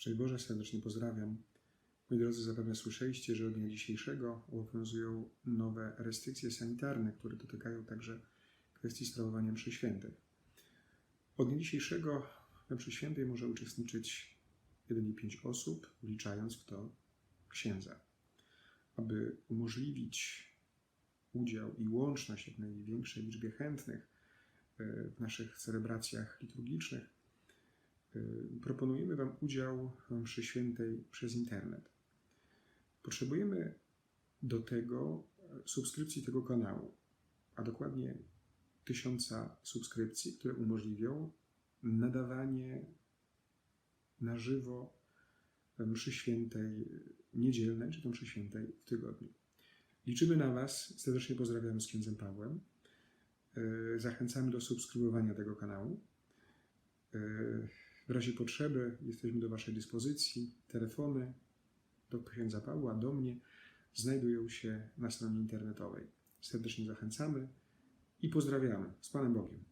Szczęść Boże, serdecznie pozdrawiam. Moi drodzy, zapewne słyszeliście, że od dnia dzisiejszego obowiązują nowe restrykcje sanitarne, które dotykają także kwestii sprawowania mszy świętych. Od dnia dzisiejszego we mszy świętej może uczestniczyć 1,5 osób, wliczając w to księdza. Aby umożliwić udział i łączność jak największej liczbie chętnych e, w naszych celebracjach liturgicznych, proponujemy Wam udział w mszy świętej przez internet. Potrzebujemy do tego subskrypcji tego kanału, a dokładnie tysiąca subskrypcji, które umożliwią nadawanie na żywo mszy świętej niedzielnej, czy to mszy świętej w tygodniu. Liczymy na Was. Serdecznie pozdrawiamy z księdzem Pawłem. Zachęcamy do subskrybowania tego kanału. W razie potrzeby jesteśmy do Waszej dyspozycji. Telefony do księdza Pawła, do mnie znajdują się na stronie internetowej. Serdecznie zachęcamy i pozdrawiamy. Z Panem Bogiem.